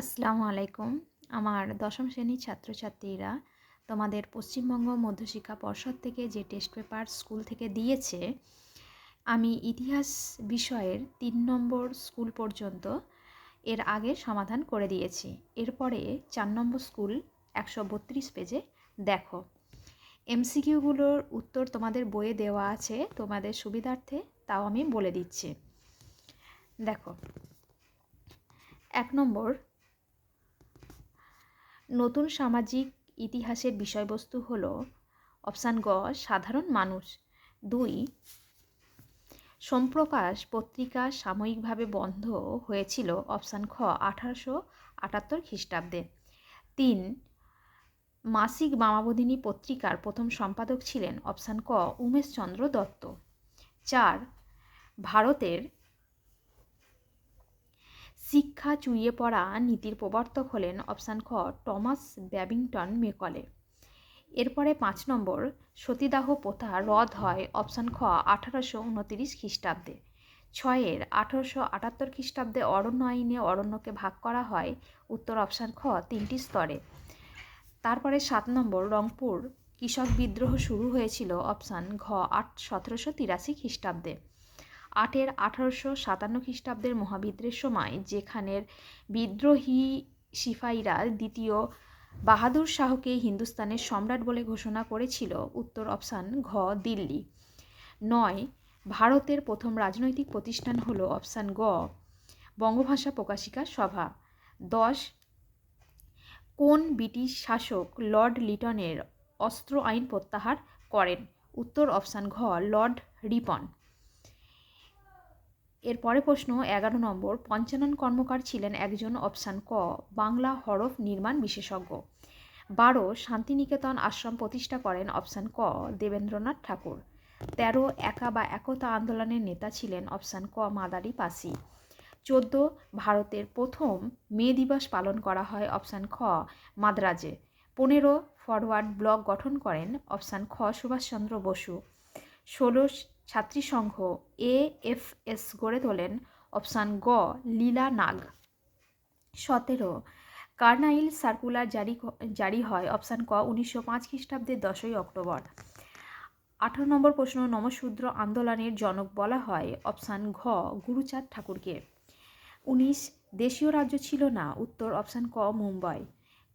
আসসালামু আলাইকুম। আমার দশম শ্রেণির ছাত্রছাত্রীরা তোমাদের পশ্চিমবঙ্গ মধ্যশিক্ষা পর্ষদ থেকে যে টেস্ট পেপার স্কুল থেকে দিয়েছে, আমি ইতিহাস বিষয়ের তিন নম্বর স্কুল পর্যন্ত এর আগে সমাধান করে দিয়েছি। এরপরে চার নম্বর স্কুল একশো বত্রিশ পেজে দেখো। এমসিকিউগুলোর উত্তর তোমাদের বইয়ে দেওয়া আছে, তোমাদের সুবিধার্থে তাও আমি বলে দিচ্ছি। দেখো, এক নম্বর নতুন সামাজিক ইতিহাসের বিষয়বস্তু হল অপশান গ, সাধারণ মানুষ। দুই, সোমপ্রকাশ পত্রিকা সাময়িকভাবে বন্ধ হয়েছিল অপশান খ, আঠারোশো আটাত্তর খ্রিস্টাব্দে। তিন, মাসিক মামাবদিনী পত্রিকার প্রথম সম্পাদক ছিলেন অপশান ক, উমেশচন্দ্র দত্ত। চার, ভারতের শিক্ষা চুইয়ে পড়া নীতির প্রবর্তক হলেন অপশান খ টমাস ব্যাবিংটন মেকলে। এরপরে পাঁচ নম্বর, সতীদাহ প্রথা রদ হয় অপশান খ আঠারোশো উনতিরিশ খ্রিস্টাব্দে। ছয়ের, আঠারোশো আটাত্তর খ্রিস্টাব্দে অরণ্য আইনে অরণ্যকে ভাগ করা হয়। উত্তর অপশান খ তিনটি স্তরে। তারপরে সাত নম্বর, রংপুর, কৃষক বিদ্রোহ শুরু হয়েছিল অপশান ঘ আট সতেরোশো তিরাশি খ্রিস্টাব্দে। আটের আঠারোশো সাতান্ন খ্রিস্টাব্দের মহাবিদ্রের সময়, যেখানের বিদ্রোহী সিপাহীরা দ্বিতীয় বাহাদুর শাহকে হিন্দুস্তানের সম্রাট বলে ঘোষণা করেছিল। উত্তর অপশান ঘ, দিল্লি। নয়, ভারতের প্রথম রাজনৈতিক প্রতিষ্ঠান হল অপশান গ, বঙ্গভাষা প্রকাশিকা সভা। দশ, কোন ব্রিটিশ শাসক লর্ড লিটনের অস্ত্র আইন প্রত্যাহার করেন? উত্তর অপশান ঘ, লর্ড রিপন। এর পরে প্রশ্ন, এগারো নম্বর, পঞ্চানন কর্মকার ছিলেন একজন অপশান ক, বাংলা হরফ নির্মাণ বিশেষজ্ঞ। বারো, শান্তিনিকেতন আশ্রম প্রতিষ্ঠা করেন অপশান ক, দেবেন্দ্রনাথ ঠাকুর। তেরো, একা বা একতা আন্দোলনের নেতা ছিলেন অপশান ক, মাদারি পাসি চোদ্দ, ভারতের প্রথম মে দিবস পালন করা হয় অপশান খ, মাদ্রাজে। পনেরো, ফরওয়ার্ড ব্লক গঠন করেন অপশান খ, সুভাষচন্দ্র বসু। ষোলো ছাত্রী সংঘ এ এফ এস গড়ে তোলেন অপশান গ, লীলা নাগ। সতেরো, কার্নাইল সার্কুলার জারি জারি হয় অপশান ক, উনিশশো পাঁচ খ্রিস্টাব্দের দশই অক্টোবর। আঠারো নম্বর প্রশ্ন, নমশূদ্র আন্দোলনের জনক বলা হয় অপশান ঘ, গুরুচাঁদ ঠাকুরকে। উনিশ, দেশীয় রাজ্য ছিল না, উত্তর অপশান ক, মুম্বাই।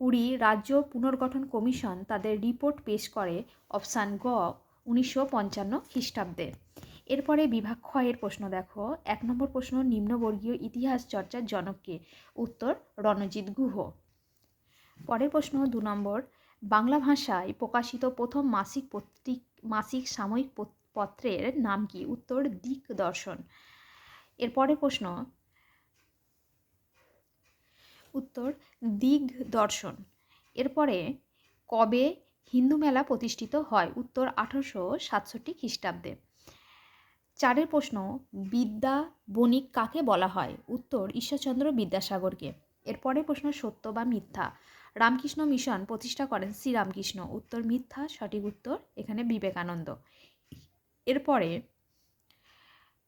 কুড়ি, রাজ্য পুনর্গঠন কমিশন তাদের রিপোর্ট পেশ করে অপশান গ উনিশশো পঞ্চান্ন খ্রিস্টাব্দে। এরপরে বিভাগ ক্ষয়ের প্রশ্ন দেখো। এক নম্বর প্রশ্ন, নিম্নবর্গীয় ইতিহাস চর্চার জনককে উত্তর, রণজিৎ গুহ। পরের প্রশ্ন, দু নম্বর, বাংলা ভাষায় প্রকাশিত প্রথম মাসিক পত্রিক, মাসিক সাময়িক পত্রের নাম কি? উত্তর দিক দর্শন এরপরের প্রশ্ন, উত্তর দিগ দর্শন এরপরে, কবে হিন্দু মেলা প্রতিষ্ঠিত হয় উত্তর আঠারোশো সাতষট্টি খ্রিস্টাব্দে। চারের প্রশ্ন, বিদ্যা বণিক কাকে বলা হয়? উত্তর, ঈশ্বরচন্দ্র বিদ্যাসাগরকে। এরপরের প্রশ্ন, সত্য বা মিথ্যা? রামকৃষ্ণ মিশন প্রতিষ্ঠা করেন শ্রীরামকৃষ্ণ। উত্তর, মিথ্যা, সঠিক উত্তর, এখানে বিবেকানন্দ। এরপরে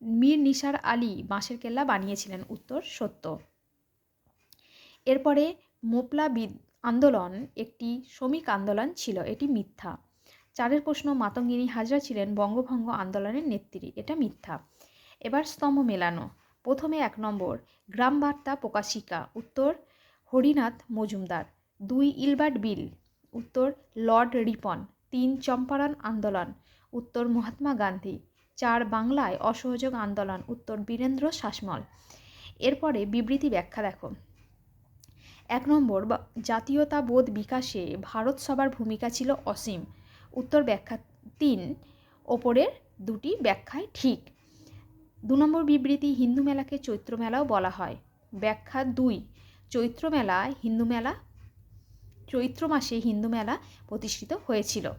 মীর নিসার আলী বাঁশের কেল্লা বানিয়েছিলেন। উত্তর, সত্য। এরপরে মোপলা আন্দোলন একটি শ্রমিক আন্দোলন ছিল, এটি মিথ্যা। চারের প্রশ্ন, মাতঙ্গিনী হাজরা ছিলেন বঙ্গভঙ্গ আন্দোলনের নেত্রী, এটা মিথ্যা। এবার স্তম্ভ মেলানো, প্রথমে এক নম্বর গ্রাম বার্তা প্রকাশিকা, উত্তর, হরিনাথ মজুমদার, দুই ইলবার্ট বিল, উত্তর, লর্ড রিপন, তিন চম্পারণ আন্দোলন, উত্তর, মহাত্মা গান্ধী, চার বাংলায় অসহযোগ আন্দোলন, উত্তর, বীরেন্দ্র শাসমল। এরপরে বিবৃতি ব্যাখ্যা দেখো। এক নম্বর জাতীয়তাবোধ বিকাশে ভারত সবার ভূমিকা ছিল অসীম। উত্তর ব্যাখ্যা তিন, ওপরের দুটি ব্যাখ্যায় ঠিক। দু নম্বর বিবৃতি হিন্দু মেলাকে চৈত্র মেলাও বলা হয়। ব্যাখ্যা দুই, চৈত্র মেলা হিন্দু মেলা, চৈত্র মাসে হিন্দু মেলা প্রতিষ্ঠিত হয়েছিল।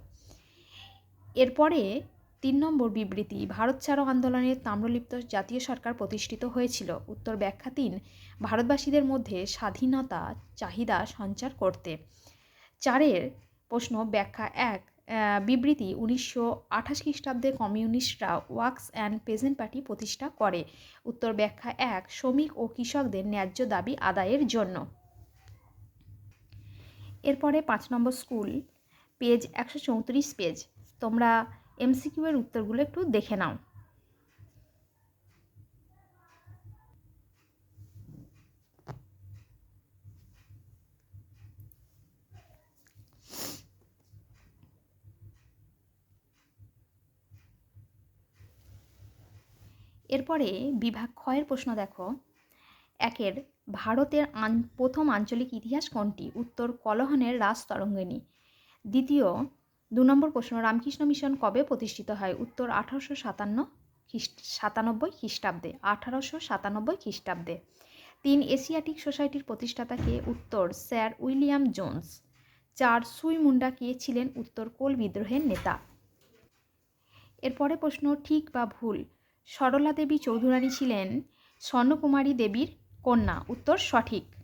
এরপরে তিন নম্বর বিবৃতি, ভারত ছাড়ো আন্দোলনের তাম্রলিপ্ত জাতীয় সরকার প্রতিষ্ঠিত হয়েছিল। উত্তর ব্যাখ্যা তিন, ভারতবাসীদের মধ্যে স্বাধীনতা, চাহিদা সঞ্চার করতে। চারের প্রশ্ন ব্যাখ্যা এক বিবৃতি উনিশশো আঠাশ খ্রিস্টাব্দে কমিউনিস্টরা ওয়ার্কস অ্যান্ড পেজেন্ট পার্টি প্রতিষ্ঠা করে। উত্তর ব্যাখ্যা এক, শ্রমিক ও কৃষকদের ন্যায্য দাবি আদায়ের জন্য। এরপরে পাঁচ নম্বর স্কুল, পেজ একশো চৌত্রিশ পেজ। তোমরা এমসিকিউ এর উত্তরগুলো একটু দেখে নাও। এরপরে বিভাগ ক্ষয়ের প্রশ্ন দেখো। একের, ভারতের প্রথম আঞ্চলিক ইতিহাস কোনটি? উত্তর, কলহনের রাজ তরঙ্গিনী দ্বিতীয় দু নম্বর প্রশ্ন, রামকৃষ্ণ মিশন কবে প্রতিষ্ঠিত হয়? উত্তর আঠারোশো সাতান্ন সাতানব্বই খ্রিস্টাব্দে। আঠারোশো সাতানব্বই খ্রিস্টাব্দে। তিন এশিয়াটিক সোসাইটির প্রতিষ্ঠাতাকে উত্তর, স্যার উইলিয়াম জোন্স। চার, সুই মুন্ডা কে ছিলেন? উত্তর, কোল বিদ্রোহের নেতা। এরপরে প্রশ্ন, ঠিক বা ভুল? সরলা দেবী চৌধুরানী ছিলেন স্বর্ণকুমারী দেবীর কন্যা। উত্তর, সঠিক।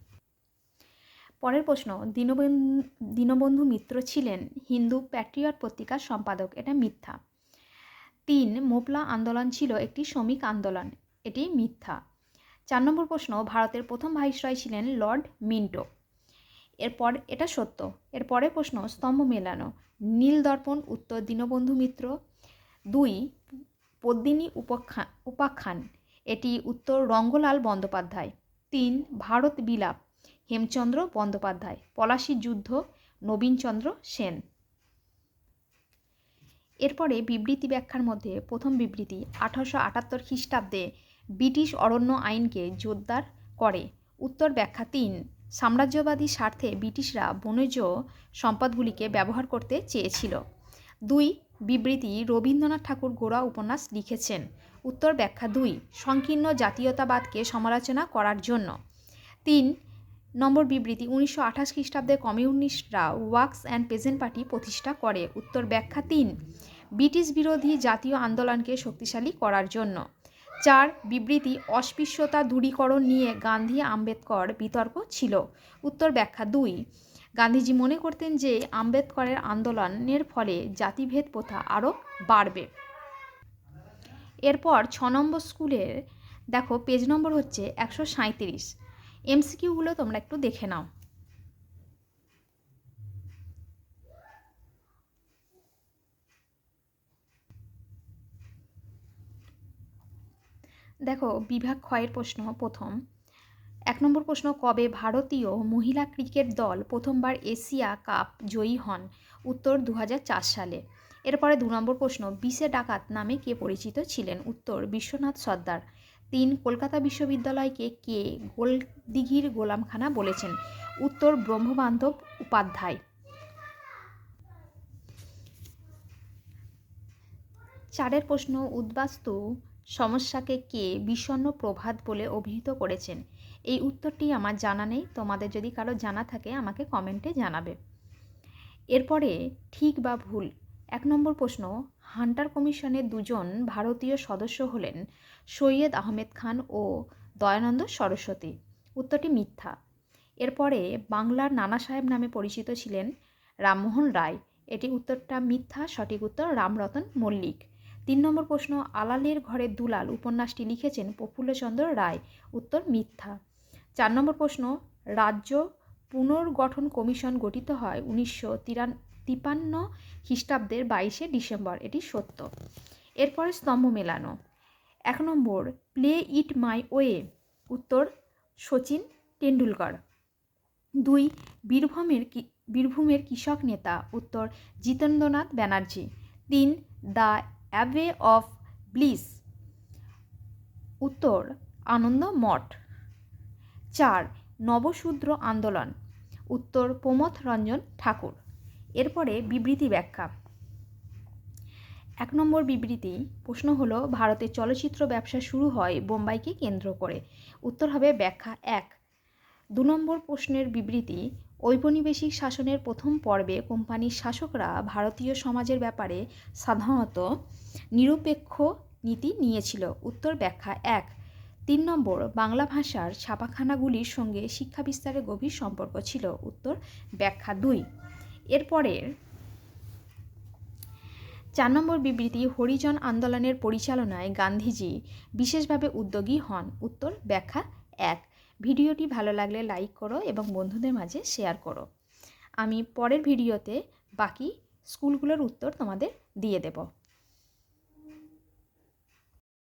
পরের প্রশ্ন দীনবন্ধু দীনবন্ধু মিত্র ছিলেন হিন্দু প্যাট্রিয়ট পত্রিকার সম্পাদক, এটা মিথ্যা। তিন, মোপলা আন্দোলন ছিল একটি শ্রমিক আন্দোলন, এটি মিথ্যা। চার নম্বর প্রশ্ন, ভারতের প্রথম ভাইসরয় ছিলেন লর্ড মিন্টো। এরপর এটা সত্য, এর পরের প্রশ্ন, স্তম্ভ মেলানো নীল দর্পণ উত্তর দীনবন্ধু মিত্র। দুই, পদ্মিনী উপখ্যা, উপাখ্যান, এটি উত্তর রঙ্গলাল বন্দ্যোপাধ্যায়। তিন, ভারত বিলাপ হেমচন্দ্র বন্দ্যোপাধ্যায় পলাশির যুদ্ধ, নবীনচন্দ্র সেন। এরপরে বিবৃতি ব্যাখ্যার মধ্যে প্রথম বিবৃতি আঠারোশো আটাত্তর খ্রিস্টাব্দে ব্রিটিশ অরণ্য আইনকে জোরদার করে। উত্তর ব্যাখ্যা তিন, সাম্রাজ্যবাদী স্বার্থে ব্রিটিশরা বনজ সম্পদগুলিকে ব্যবহার করতে চেয়েছিল। দুই, বিবৃতি রবীন্দ্রনাথ ঠাকুর গোড়া উপন্যাস লিখেছেন। উত্তর ব্যাখ্যা দুই, সংকীর্ণ জাতীয়তাবাদকে সমালোচনা করার জন্য। তিন নম্বর বিবৃতি, উনিশশো আঠাশ খ্রিস্টাব্দে কমিউনিস্টরা ওয়ার্কস অ্যান্ড পেজেন্ট পার্টি প্রতিষ্ঠা করে। উত্তর ব্যাখ্যা তিন, ব্রিটিশ বিরোধী জাতীয় আন্দোলনকে শক্তিশালী করার জন্য। চার, বিবৃতি, অস্পৃশ্যতা দূরীকরণ নিয়ে গান্ধী আম্বেদকর বিতর্ক ছিল। উত্তর ব্যাখ্যা দুই, গান্ধীজি মনে করতেন যে আম্বেদকরের আন্দোলনের ফলে জাতিভেদ প্রথা আরও বাড়বে। এরপর ছ নম্বর স্কুলের, দেখো পেজ নম্বর হচ্ছে একশো সাঁইত্রিশ। এমসিকিউগুলো তোমরা একটু দেখে নাও। দেখো, বিভাগ ক্ষয়ের প্রশ্ন, প্রথম। এক নম্বর প্রশ্ন, কবে ভারতীয় মহিলা ক্রিকেট দল প্রথমবার এশিয়া কাপ জয়ী হন? উত্তর দু হাজার চার সালে। এরপরে দু নম্বর প্রশ্ন, বিশে ডাকাত নামে কে পরিচিত ছিলেন? উত্তর, বিশ্বনাথ সর্দার। তিন কলকাতা বিশ্ববিদ্যালয়কে কে গোলদিঘির গোলামখানা বলেছেন? উত্তর ব্রহ্মবান্ধব উপাধ্যায়। চারের প্রশ্ন, উদ্বাস্তু সমস্যাকে কে বিষণ্ণ প্রভাত বলে অভিহিত করেছেন? এই উত্তরটি আমার জানা নেই, তোমাদের যদি কারও জানা থাকে আমাকে কমেন্টে জানাবে। এরপরে, ঠিক বা ভুল এক নম্বর প্রশ্ন, হান্টার কমিশনের দুজন ভারতীয় সদস্য হলেন সৈয়দ আহমেদ খান ও দয়ানন্দ সরস্বতী। উত্তরটি মিথ্যা। এরপরে বাংলার নানা সাহেব নামে পরিচিত ছিলেন রামমোহন রায়। এটি উত্তরটা মিথ্যা, সঠিক উত্তর রামরতন মল্লিক। তিন নম্বর প্রশ্ন, আলালের ঘরে দুলাল উপন্যাসটি লিখেছেন প্রফুল্লচন্দ্র রায়। উত্তর মিথ্যা। চার নম্বর প্রশ্ন, রাজ্য পুনর্গঠন কমিশন গঠিত হয় উনিশশো তিপান্ন খ্রিস্টাব্দের বাইশে ডিসেম্বর, এটি সত্য। এরপরে স্তম্ভ মেলানো। এক নম্বর, প্লে ইট মাই ওয়ে, উত্তর সচিন টেন্ডুলকর দুই, বীরভূমের বীরভূমের কৃষক নেতা, উত্তর জিতেন্দ্রনাথ ব্যানার্জি। তিন, দ্য অ্যাওয়ে অফ ব্লিস, উত্তর আনন্দ মঠ। চার, নবশূদ্র আন্দোলন, উত্তর প্রমথ রঞ্জন ঠাকুর। এরপরে বিবৃতি ব্যাখ্যা। এক নম্বর বিবৃতি, প্রশ্ন হলো ভারতের চলচ্চিত্র ব্যবসা শুরু হয় বোম্বাইকে কেন্দ্র করে। উত্তর হবে ব্যাখ্যা এক। দু নম্বর প্রশ্নের বিবৃতি, ঔপনিবেশিক শাসনের প্রথম পর্বে কোম্পানির শাসকরা ভারতীয় সমাজের ব্যাপারে সাধারণত নিরপেক্ষ নীতি নিয়েছিল। উত্তর ব্যাখ্যা এক। তিন নম্বর, বাংলা ভাষার ছাপাখানাগুলির সঙ্গে শিক্ষা বিস্তারের গভীর সম্পর্ক ছিল। উত্তর ব্যাখ্যা দুই। এরপরের চার নম্বর বিবৃতি, হরিজন আন্দোলনের পরিচালনায় গান্ধীজি বিশেষভাবে উদ্যোগী হন। উত্তর, ব্যাখ্যা এক। ভিডিওটি ভালো লাগলে লাইক করো এবং বন্ধুদের মাঝে শেয়ার করো। আমি পরের ভিডিওতে বাকি স্কুলগুলোর উত্তর তোমাদের দিয়ে দেব।